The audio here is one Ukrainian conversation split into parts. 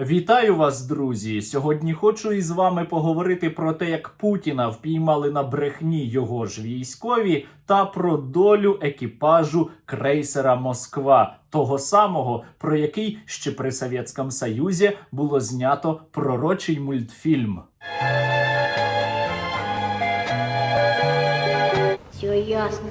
Вітаю вас, друзі! Сьогодні хочу із вами поговорити про те, як Путіна впіймали на брехні його ж військові, та про долю екіпажу крейсера Москва, того самого, про який ще при Совєтському Союзі було знято пророчий мультфільм. Все ясно.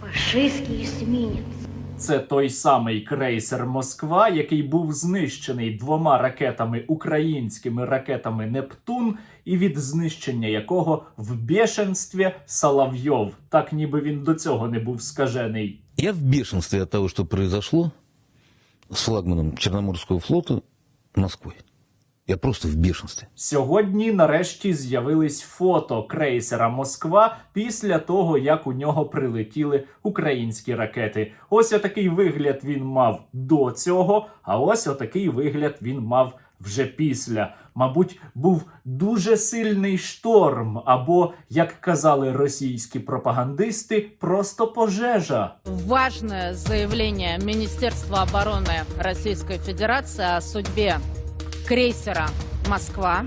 Фашистский эсминец. Це той самий крейсер Москва, який був знищений двома ракетами українськими ракетами Нептун, і від знищення якого в бешенстві Соловйов, так ніби він до цього не був скажений. Я в бешенстві від того, що произошло з флагманом Чорноморського флоту Москвой. Я просто в бешенстве. Сьогодні нарешті з'явились фото крейсера Москва після того, як у нього прилетіли українські ракети. Ось отакий вигляд він мав до цього, а ось отакий вигляд він мав вже після. Мабуть, був дуже сильний шторм, або, як казали російські пропагандисти, просто пожежа. Важное заявление Министерства обороны Российской Федерации о судьбе крейсера «Москва»,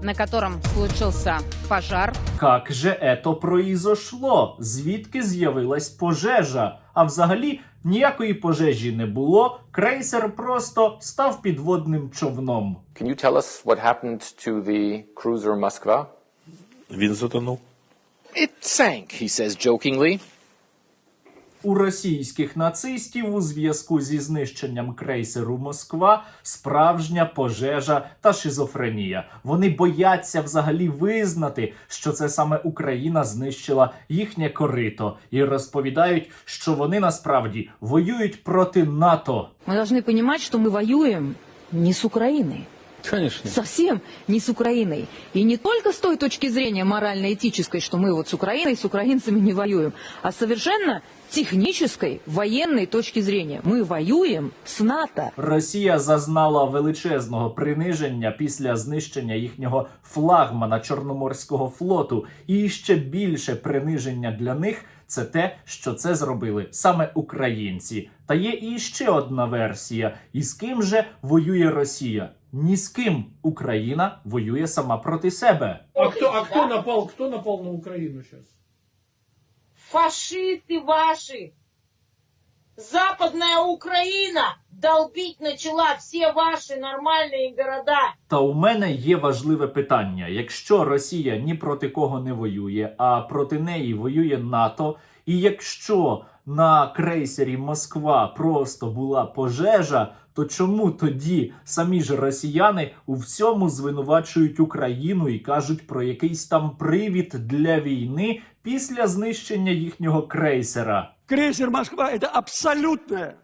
на котором случился пожар. Как же ето произошло? Звідки з'явилась пожежа? А взагалі ніякої пожежі не було. Крейсер просто став підводним човном. Can you tell us what happened to the cruiser Moskva? Він затонув. It sank, he says jokingly У російських нацистів у зв'язку зі знищенням крейсеру Москва справжня пожежа та шизофренія. Вони бояться взагалі визнати, що це саме Україна знищила їхнє корито, і розповідають, що вони насправді воюють проти НАТО. Мы должны понимать, что мы воюем не с Украиной. Конечно. Совсем не с Украиной. И не только с той точки зрения морально-этической, что мы вот с Украиной, с украинцами не воюем, а совершенно технической, военной точки зрения. Мы воюем с НАТО. Росія зазнала величезного приниження після знищення їхнього флагмана Чорноморського флоту, і ще більше приниження для них це те, що це зробили саме українці. Та є і ще одна версія: і з ким же воює Росія? Ні з ким Україна воює сама проти себе. А кто, а кто напал, кто напал на Украину сейчас? фашисты ваши. Западная Украина долбить начала все ваши нормальные города. Та у мене є важливе питання: якщо Росія ні проти кого не воює, а проти неї воює НАТО, і якщо на крейсері Москва просто була пожежа, то чому тоді самі ж росіяни у всьому звинувачують Україну і кажуть про якийсь там привід для війни після знищення їхнього крейсера? Крейсер Москва це абсолютное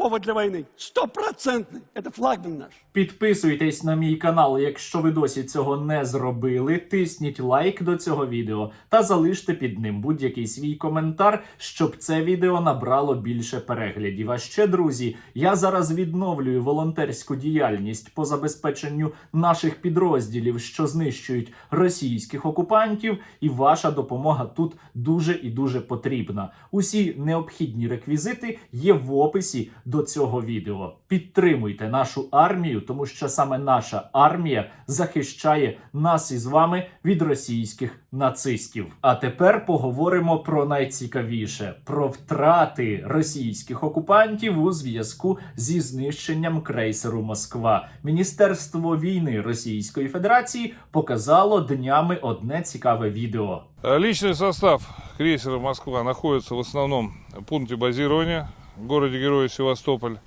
повод для войны. Стопроцентный. Это флагман наш. Підписуйтесь на мій канал, якщо ви досі цього не зробили. Тисніть лайк до цього відео та залиште під ним будь-який свій коментар, щоб це відео набрало більше переглядів. А ще, друзі, я зараз відновлюю волонтерську діяльність по забезпеченню наших підрозділів, що знищують російських окупантів, і ваша допомога тут дуже і дуже потрібна. Усі необхідні реквізити є в описі до цього відео. Підтримуйте нашу армію, тому що саме наша армія захищає нас із вами від російських нацистів. А тепер поговоримо про найцікавіше: про втрати російських окупантів у зв'язку зі знищенням крейсеру Москва. Міністерство війни Російської Федерації показало днями одне цікаве відео. Личный состав крейсера «Москва» находится в основном в пункте базирования городе-герое Севастополь.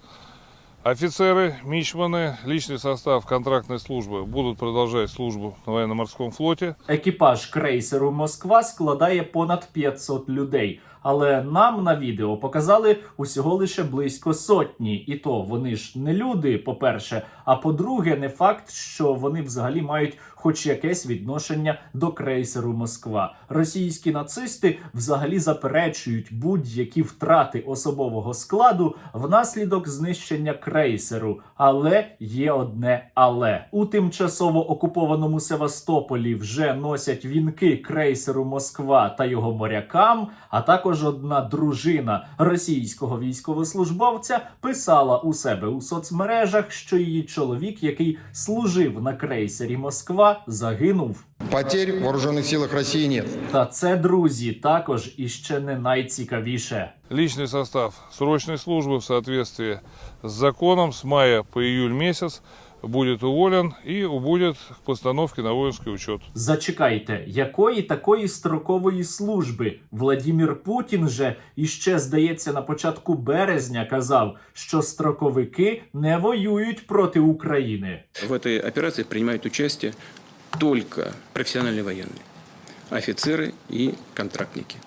Офицеры, мичманы, личный состав контрактной службы будут продолжать службу на военно-морском флоте. Екіпаж крейсеру Москва складає понад 500 людей. Але нам на відео показали усього лише близько сотні, і то вони ж не люди, по-перше. А по-друге, не факт, що вони взагалі мають хоч якесь відношення до крейсеру Москва. Російські нацисти взагалі заперечують будь-які втрати особового складу внаслідок знищення крейсеру. Але є одне але у тимчасово окупованому Севастополі вже носять вінки крейсеру Москва та його морякам, а також також одна дружина російського військовослужбовця писала у себе у соцмережах, що її чоловік, який служив на крейсері Москва, загинув. Потерь в вооруженных силах России нет. Та це друзі також іще не найцікавіше. Личный состав срочной службы в соответствии с законом с мая по июль месяц будет уволен и убудет к постановке на воинский учет. Зачекайте, якої такої строкової служби Владімір Путін же іще здається на початку березня казав, що строковики не воюють проти України. В этой операции принимают участие только профессиональные военные, офицеры и контрактники.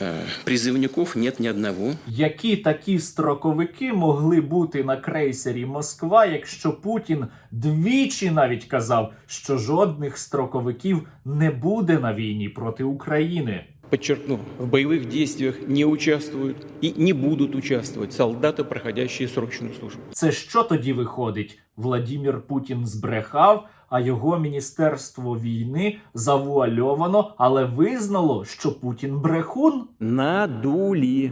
Э, Призывников нет ни одного. Які такі строковики могли бути на крейсері Москва, якщо Путін двічі навіть казав, що жодних строковиків не буде на війні проти України? Подчеркну, в боевых действиях не участвуют и не будут участвовать солдаты, проходящие срочную службу. Це що тоді виходить? Владімір Путін збрехав, а його міністерство війни завуальовано, але визнало, що Путін брехун. на дулі.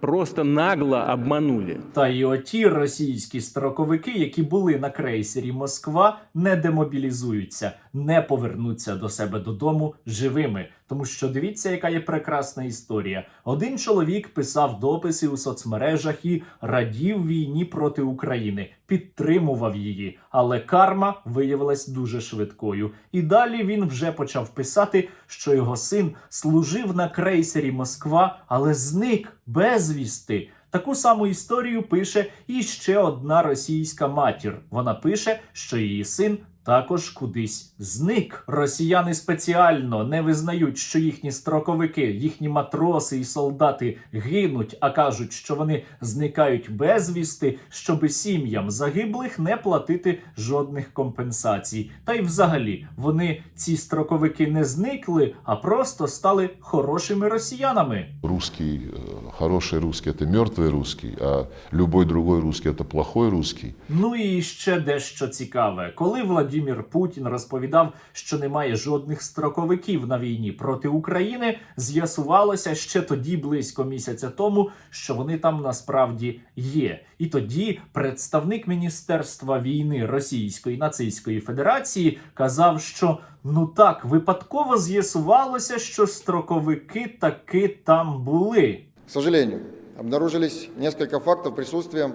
Просто нагло обманули. Та й оті російські строковики, які були на крейсері Москва, не демобілізуються, не повернуться до себе додому живими. Тому що дивіться, яка є прекрасна історія. Один чоловік писав дописи у соцмережах і радів війні проти України, підтримував її. Але карма виявилась дуже швидкою. І далі він вже почав писати, що його син служив на крейсері Москва, але зник безвісти. Таку саму історію пише і ще одна російська матір. Вона пише, що її син також кудись зник. Росіяни спеціально не визнають, що їхні строковики, їхні матроси і солдати гинуть, а кажуть, що вони зникають безвісти, щоби сім'ям загиблих не платити жодних компенсацій. Та й взагалі вони ці строковики не зникли, а просто стали хорошими росіянами. Русский, э, хороший русский – это мертвый русский, а любой другой русский – это плохой русский. Ну і ще дещо цікаве. Коли Владімір Путін розповідав, що немає жодних строковиків на війні проти України, з'ясувалося ще тоді, близько місяця тому, що вони там насправді є. І тоді представник Міністерства війни Російської нацистської Федерації казав, що ну так випадково з'ясувалося, що строковики таки там були. К сожалению, обнаружились несколько фактов присутствия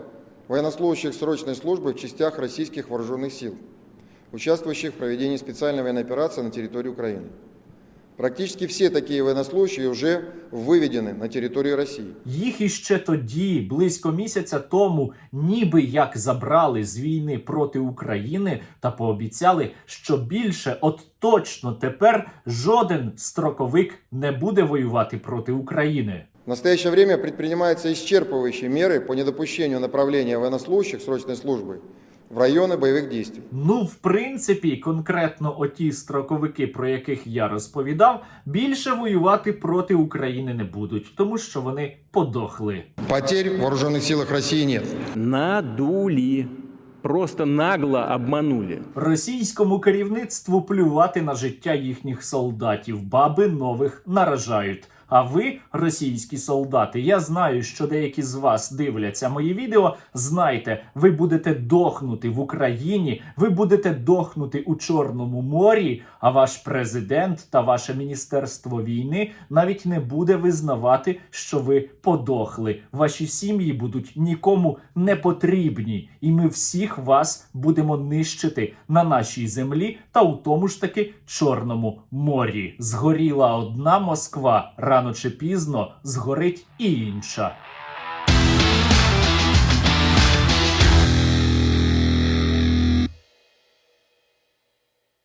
военнослужащих срочной службы в частях российских вооруженных сил, участвующих в проведении специальной военной операции на территории Украины. Практически все такие военнослужащие уже выведены на территорию России. Їх іще тоді, близько місяця тому, ніби як забрали з війни проти України та пообіцяли, що більше, от точно тепер, жоден строковик не буде воювати проти України. В настоящее время предпринимаются исчерпывающие меры по недопущению направления военнослужащих срочной службы в районы боевых действий. Ну, в принципі, конкретно оті строковики, про яких я розповідав, більше воювати проти України не будуть, тому що вони подохли. Потерь в вооруженных силах России нет. Надули. Просто нагло обманули. Російському керівництву плювати на життя їхніх солдатів, баби нових наражають. А ви, російські солдати, я знаю, що деякі з вас дивляться мої відео. Знайте, ви будете дохнути в Україні, ви будете дохнути у Чорному морі. А ваш президент та ваше міністерство війни навіть не буде визнавати, що ви подохли. Ваші сім'ї будуть нікому не потрібні, і ми всіх вас будемо нищити на нашій землі та у тому ж таки Чорному морі. Згоріла одна Москва, рано чи пізно згорить і інша.